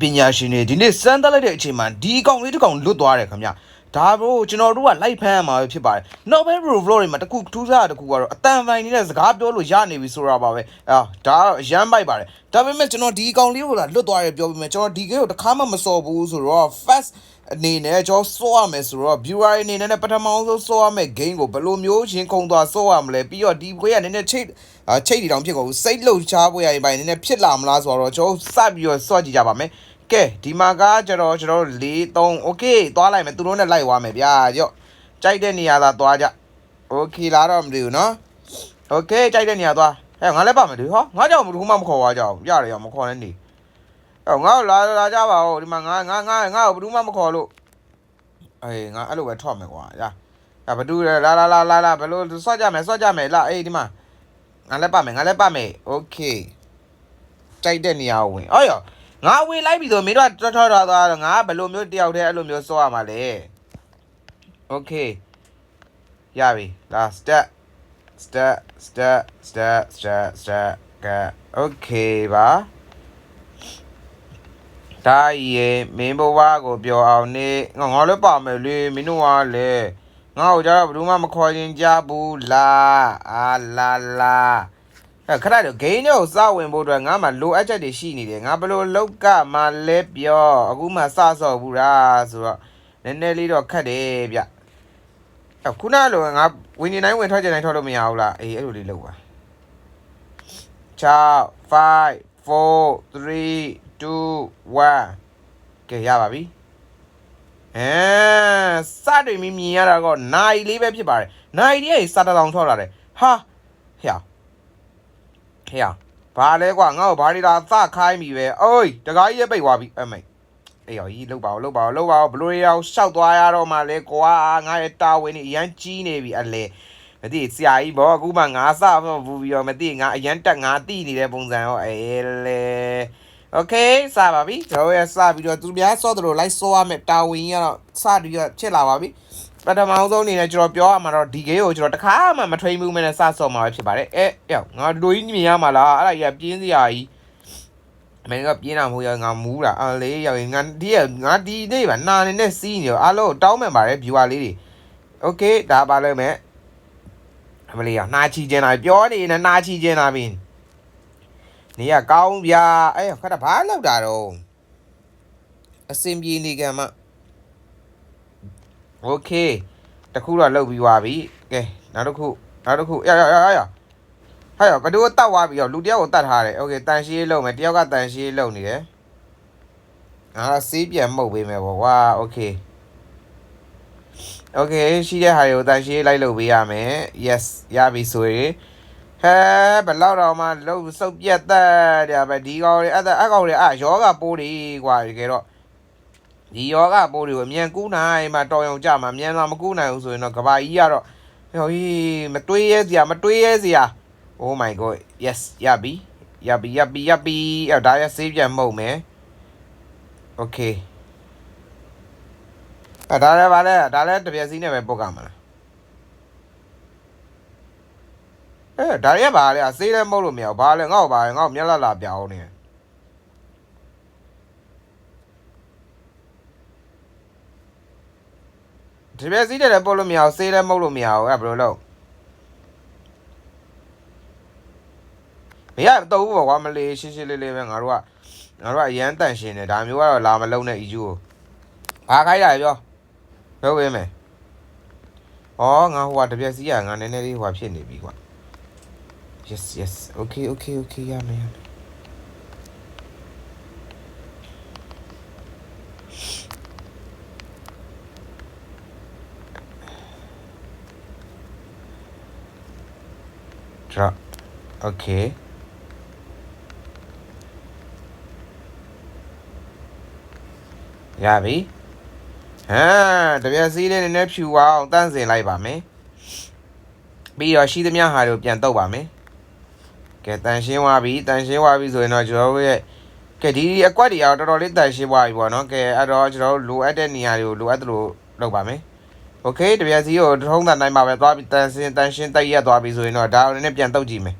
ပညာရှင်တွေဒီနေ့စမ်းသပ်လိုက်တဲ့အချိန်မှာဒီအကောင်လေးတစ်ကောင်လွတ်သွားတယ်ခင်ဗျဒါဘရိုကျွန်တော်တို့ကလိုက်ဖမ်းရမှာပဲဖြစ်ပါတယ်နောက်ပဲ bro vlog တွေမှာတခုထူးခြားတာတခုကတော့အတန်ပိုင်းနေတဲ့စကားပြောလို့ရနေပြီဆိုတာပါပဲအာဒါရမ်းပိုက်ပါတယ်ဒါပေမဲ့ကျွန်တော်ဒီအကောင်လေးကိုလာလွတ်သွားတယ်ပြောပြီးမှကျွန်တော်ဒီ game ကိုတစ်ခါမှမစော်ဘူးဆိုတော့ fast အနေနဲ့ကျွန်တော်စောရမယ်ဆိုတော့ viewer အနေနဲ့ပထမဆုံးစောရမယ် game ကိုဘယ်လိုမျိုးရင်ခုန်သွားစောရမလဲပြီးတော့ဒီခွေးကနည်းနည်းချိတ်အာချိတ်တီတောင်ဖြစ်ကုန်ဘူးစိတ်လှုပ်ရှားပွဲရရင်ပိုင်းနည်းနည်းဖြစ်လာမလားဆိုတော့ကျွန်တော်စပြီးတော့စော့ကြည့်ကြပါမယ် ကဲဒီမှာကကျွန်တော်ကျွန်တော်၄3 okay သွားလိုက်မယ်သူတို့နဲ့လိုက်သွားမယ်ဗျာကြော့ကြိုက်တဲ့နေရာသာသွားကြ okay လားတော့မသိဘူးနော် okay ကြိုက်တဲ့နေရာသွားဟဲ့ငါလည်းပါမယ်ဒီဟောငါကြောင့်ဘယ်သူမှမခေါ်သွားကြအောင်ရတယ်ရောမခေါ်နဲ့နေဟောငါ့ကိုလာလာကြပါဦးဒီမှာငါငါငါငါ့ကိုဘယ်သူမှမခေါ်လို့အေးငါအဲ့လိုပဲထွက်မယ်ကွာရဒါဘယ်သူလဲလာလာလာလာလာဘယ်လိုစော့ကြမယ်စော့ကြမယ်လာအေးဒီမှာငါလည်းပါမယ်ငါလည်းပါမယ် okay ကြိုက်တဲ့နေရာကိုဝင်အော်ရော ငါဝင်လိုက်ပြီဆိုမင်းတို့ကထွက်ထွက်သွားသွားတော့ငါဘယ်လိုမျိုးတယောက်တည်းအဲ့လိုမျိုးစော့ရမှာလဲ okay ရပြီလာ step step step step step step ကဲ okay ပါဒါရေမင်းဘဝကိုပြောအောင်နေငါငါလည်းပါမယ်လေမင်းတို့ကလည်းငါ့ကိုကြတော့ဘယ်သူမှမခေါ်ရင်ကြဘူးလားအာလာလာ အဲ့ခဏတော့ gain ကိုစဝင်ဖို့အတွက်ငါမှလိုအပ်ချက်တွေရှိနေတယ်ငါဘယ်လိုလောက်ကမှလဲပြောအခုမှစဆော့ဘူးလားဆိုတော့နည်းနည်းလေးတော့ခက်တယ်ဗျအခုနလိုငါဝင်နေတိုင်းဝင်ထွက်ကြတိုင်းထွက်လို့မရဘူးလားအေးအဲ့လိုလေးလုပ်ပါ6 5 4 3 2 1ကဲရပါပြီအဲစတွေမြင်မြင်ရတာကနိုင်လေးပဲဖြစ်ပါတယ်နိုင်လေးကစတတောင်ထွက်လာတယ်ဟာဟဲ့ ဟဲ့ဘာလဲကွာငါ့ကိုဘာတွေလာသခိုင်းပြီပဲအိုးတကားကြီးရဲ့ပိတ်သွားပြီအမေအေးရောကြီးလှုပ်ပါဦးလှုပ်ပါဦးလှုပ်ပါဦးဘလူးရောက်ရှောက်သွားရတော့မှလဲကွာငါရဲ့တာဝန်นี่အရန်ကြီးနေပြီအလဲမသိဆရာကြီးဘောအခုမှငါစဘူးပြီးတော့မသိငါအရန်တက်ငါတိနေတဲ့ပုံစံရောအေးလေโอเคစပါပြီကျွန်တော်ရစပြီးတော့သူများစောတယ်လို့လိုက်စောရမယ်တာဝန်ကြီးကတော့စပြီးတော့ဖြစ်လာပါပြီ ပထမအောင်ဆုံးအနေနဲ့ကျွန်တော်ပြောရမှာတော့ဒီဂိမ်းကိုကျွန်တော်တခါမှမထွေးမှုမနဲ့စဆော့မှာပဲဖြစ်ပါတယ်အဲရောက်ငါတို့ကြီးမြင်ရမှာလားအဲ့ဒါကြီးကပြင်းစရာကြီးမင်းကပြင်းတာမဟုတ်ရငါမူးတာအလေးရောက်ရင်ငါဒီကငါဒီနေ့ပါနာနေနဲ့စီးနေရောအားလုံးတောင်းမှန်ပါတယ် viewer လေးတွေโอเคဒါပါလို့မယ်အမလေးရနှာချီကျင်တာပြောနေနေနှာချီကျင်တာပြီနေရကောင်းဗျာအဲ့ခါတာဘာလောက်တာတော့အစင်ပြေနေကမှ โอเคတခုတော့လောက်ပြီးသွားပြီကဲနောက်တစ်ခုနောက်တစ်ခုရရရရရဟဲ့ဘယ်သူတတ်သွားပြီရောလူတယောက်ကိုတတ်ထားတယ်โอเคတန်ရှင်းလုံးမယ်တယောက်ကတန်ရှင်းလုံးနေတယ်ငါစေးပြန်မှုတ်ပေးမယ်ပေါ့ကွာโอเคโอเคရှိတဲ့ဟာတွေကိုတန်ရှင်းလိုက်လုပ်ပေးရမယ် yes ရပြီဆိုရင်ဟဲဘယ်လောက်တော့မှလုံးစုပ်ပြတ်သက်တယ်ပဲဒီကောင်တွေအဲ့ဒါအကောင်တွေအာယောဂပိုးတွေကွာတကယ်တော့ ဒီယောဂပိုးတွေကိုအမြန်ကူးနိုင်မှတော်ရုံကြမှာအမြန်လာမကူးနိုင်ဘူးဆိုရင်တော့ကဘာကြီးကတော့ဟိုကြီးမတွေးရဲစရာမတွေးရဲစရာ oh my god yes ရပြီရပြီရပြီရပြီအဲ့ဒါရဆေးပြန်မှုတ်မယ် okay အဲ့ဒါလည်းဗာလဲဒါလည်းတပြက်စီးနဲ့ပဲပုတ်ကမှာလားအဲဒါရဲဗာလဲဆေးလည်းမဟုတ်လို့မရဘူးဗာလဲငေါ့ဗာငေါ့မျက်လာလာပြောင်းနေတ ပြက်စီးတယ်လည်းပုတ်လို့မရဘူးဆေးလည်းမဟုတ်လို့မရဘူးအဲ့ဘယ်လိုလုပ်မရတော့ဘူးကွာမလေးရှင်းရှင်းလေးလေးပဲငါတို့ကငါတို့ကအရန်တန်ရှင်းတယ်ဒါမျိုးကတော့လာမလုံးနဲ့အီဂျူကိုဘာခိုင်းတာပြောပြောပေးမယ်ဩငါဟိုကတပြက်စီးကငါနည်းနည်းလေးဟိုဖြစ်နေပြီကွာ yes yes okay okay okay ရမယ်ရမယ် drop okay ရပြီဟမ်တပြက်စီးလေးနည်းနည်းဖြူအောင်တန့်စင်လိုက်ပါမယ်ပြီးတော့ရှိသမျှဟာတွေကိုပြန်တုပ်ပါမယ်ကဲတန်ရှင်းသွားပြီတန်ရှင်းသွားပြီဆိုရင်တော့ကျွန်တော်တို့ရဲ့ကဲဒီအကွက်တွေကတော့တော်တော်လေးတန်ရှင်းသွားပြီပေါ့နော်ကဲအဲ့တော့ကျွန်တော်တို့လိုအပ်တဲ့နေရာတွေကိုလိုအပ်သလိုလုပ်ပါမယ် โอเคတပြက်စီးကိုထုံးတာနိုင်ပါပဲသွားပြီးတန်ရှင်းတန်ရှင်းတိုက်ရက်သွားပြီဆိုရင်တော့ဒါအနေနဲ့ပြန်တုပ်ကြည့်မယ်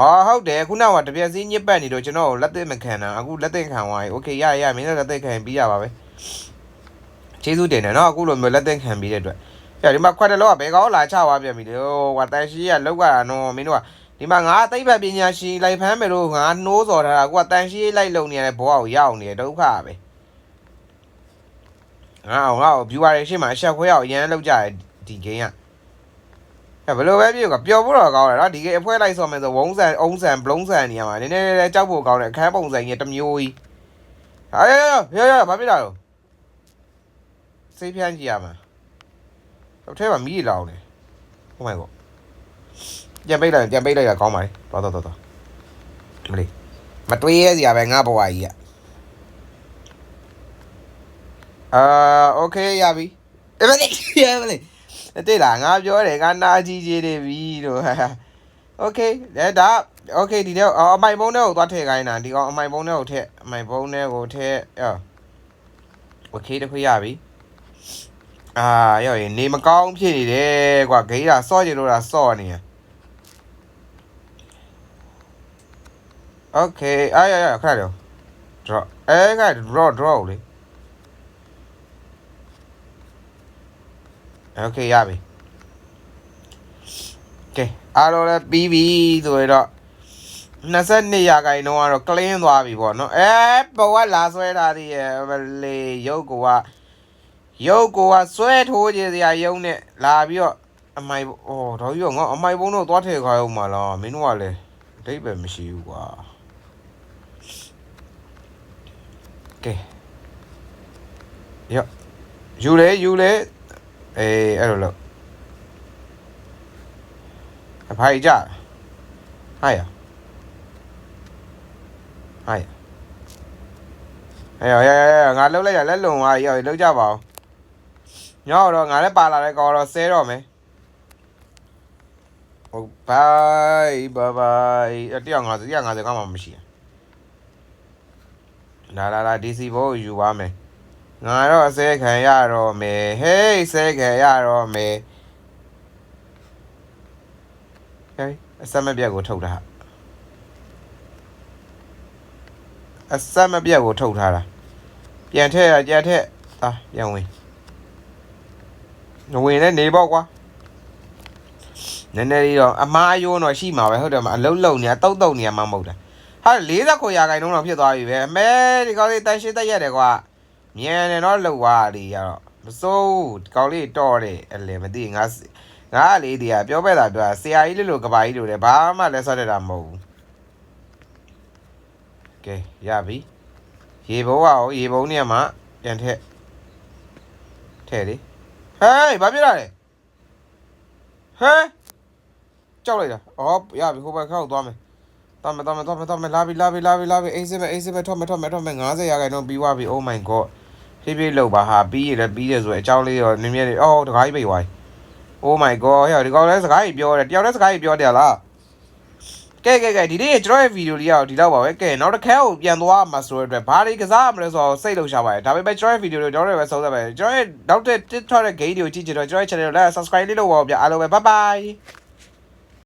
အော်ဟုတ်တယ်ခုနကတပြက်စီးညစ်ပတ်နေတော့ကျွန်တော်လက်သက်မခံတာအခုလက်သက်ခံသွားပြီโอเคရရမင်းလည်းလက်သက်ခံပြီးရပါပဲကျေးဇူးတင်တယ်နော်အခုလိုမျိုးလက်သက်ခံပြီးတဲ့အတွက်ပြဒီမှာခွက်တလောကဘယ်ကောင်းလာချသွားပြန်ပြီလေဟိုဟိုတန်ရှိရလောက်ရတာနော်မင်းတို့ကဒီမှာငါသိပ္ပံပညာရှင်လိုက်ဖမ်းမယ်လို့ငါနှိုးစော်ထားတာကိုကတန်ရှိလိုက်လုံနေရတဲ့ဘဝကိုရောက်နေတယ်ဒုက္ခပဲ ငါငါ့ကို viewer တွေရှေ့မှာအဆက်ခွဲအောင်အရန်လောက်ကြတယ်ဒီ game ကဘယ်လိုပဲပြောကပျော်ဖို့တော့ကောင်းတယ်နော်ဒီကအဖွဲလိုက်ဆော့မယ်ဆိုဝုံးဆန်အုံးဆန်ဘလုံးဆန်နေရမှာနည်းနည်းလေးကြောက်ဖို့ကောင်းတယ်အခန်းပုံစံကြီးတစ်မျိုးကြီးအေးရရဘာဖြစ်လာတော့စိတ်ဖြန်းကြည့်ရမှာတော့ထဲမှာမီးလောင်နေ Oh my god ပြန်ပိတ်လိုက်ပြန်ပိတ်လိုက်တာကောင်းပါလေတော်တော်တော်တော်မလေးမတွေးရစရာပဲငါဘဝကြီးอ่ะ အာโอเคရပြီအေးမလေးရမလေး တဲ့လားငါပြောတယ်ငါနာကြီးကြီးနေပြီလို့โอเคဒါဒါโอเคဒီတော့အမိုင်ပုံးထဲကိုသွားထည့်ခိုင်းတာဒီကောင်အမိုင်ပုံးထဲကိုထည့်အမိုင်ပုံးထဲကိုထည့်အော်โอเคတခွေရပြီအာရောရင်နေမကောင်းဖြစ်နေတယ်ကွာဂိမ်းတာစော့ကြလို့တာစော့နေရโอเคအာရရခဏတော့ draw အဲက draw draw လေ โอเคရပြီကဲအားလုံးလည်းပြီးပြီဆိုတော့22ရာခိုင်နှုန်းကတော့ clean သွားပြီပေါ့နော်အဲဘဝလာဆွဲတာဒီရဲ့ဘလေရုပ်ကွာရုပ်ကွာဆွဲထိုးကြစရာရုံနဲ့လာပြီးတော့အမိုင်ဩတော့ကြီးကငါအမိုင်ဘုံတော့သွားထည့်ခိုင်းအောင်မလားမင်းတို့ကလည်းအဓိပ္ပာယ်မရှိဘူးကွာကဲရောယူလေယူလေ အေးအဲ့လိုလို့အဖိုင်ကြဟာရဟာရအေးရရရငါလှုပ်လိုက်ရလက်လုံသွားရောလှုပ်ကြပါဦးညောတော့ငါလည်းပါလာတဲ့ကောင်တော့ဆဲတော့မယ်ဟုတ်ဘိုင်ဘိုင်အတယောက်50 150ကမှမရှိလာလာလာ DC ဘောယူပါမယ် ငါတော့အစဲခံရတော့မယ်ဟေးဆဲခံရတော့မယ်ဟေးအစမပြတ်ကိုထုတ်တာအစမပြတ်ကိုထုတ်ထားတာပြန်ထည့်ရကြက်ထည့်အာပြန်ဝင်ဝင်နဲ့နေပေါ့ကွာနည်းနည်းလေးတော့အမားအယိုးတော့ရှိမှာပဲဟုတ်တယ်မအလုံးလုံးနေတုတ်တုတ်နေမှာမဟုတ်တာဟာ40ခွရာခိုင်နှုန်းတော့ဖြစ်သွားပြီပဲအမဲဒီကောင်လေးတန်ရှင်းတက်ရတယ်ကွာ မြန်တယ်တော့လှုပ်သွားတယ်ရတော့မစိုးဒီကောင်လေးတော့တယ်အလည်းမသိငါငါကလေးတည်းကပြောပဲတာပြောဆရာကြီးလို့လို့ကဘာကြီးလို့လည်းဘာမှလည်းဆော့တက်တာမဟုတ်ဘူးကဲရပြီရေဘုံကရောရေဘုံနေမှာပြန်ထက်ထဲလေဟေးဘာဖြစ်လာလဲဟဲကြောက်လိုက်တာဩရပြီဟိုဘက်ခောက်သွားမယ်တော်မယ်တော်မယ်တော်မယ်တော်မယ်လာပြီလာပြီလာပြီလာပြီအေးစစ်ပဲအေးစစ်ပဲထွက်မယ်ထွက်မယ်ထွက်မယ်90ရာခိုင်နှုန်းပြီးသွားပြီ oh my god ဖြည်းဖြည်းလောက်ပါဟာပြီးရလည်းပြီးရဆိုအကြောင်းလေးတော့နည်းနည်းလေးအော်တခါကြီးပိတ်သွားပြီ oh my god ဟဲ့ဒီကောင်လည်းစကားကြီးပြောတယ်တယောက်လည်းစကားကြီးပြောတယ်လားကဲကဲကဲဒီနေ့ကျွန်တော်ရဲ့ဗီဒီယိုလေးကတော့ဒီလောက်ပါပဲကဲနောက်တစ်ခါကိုပြန်သွားမှာဆိုတဲ့အတွက်ဘာတွေကစားမလဲဆိုတော့စိတ်လှုပ်ရှားပါတယ်ဒါပေမဲ့ကျွန်တော်ရဲ့ဗီဒီယိုလေးကျွန်တော်တို့ပဲဆုံးသက်ပါတယ်ကျွန်တော်ရဲ့နောက်တဲ့ TikTok ရဲ့ game တွေကိုကြည့်ကြတော့ကျွန်တော်ရဲ့ channel ကိုလည်း subscribe လေးလုပ်ပါဦးဗျအားလုံးပဲ bye bye